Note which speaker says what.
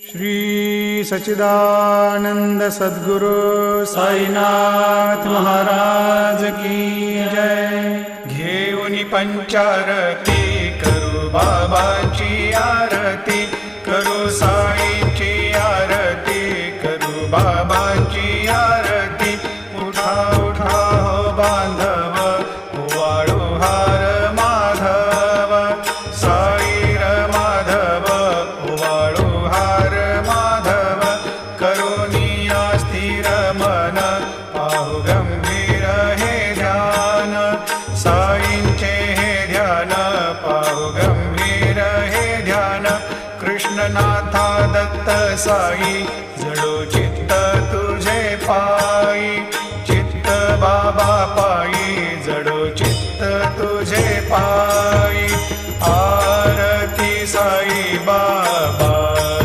Speaker 1: श्री सच्चिदानंद सद्गुरु साईनाथ महाराज की जय। घेऊन पंचारती करू बाबाची आरती करू साईची आरती करू बाबाची आरती उठा उठा मन पाहु गंभीर हे ध्यान. साईंचे हे ध्यान पाहु गंभीर हे ध्यान. कृष्णनाथा दत्त साई जडो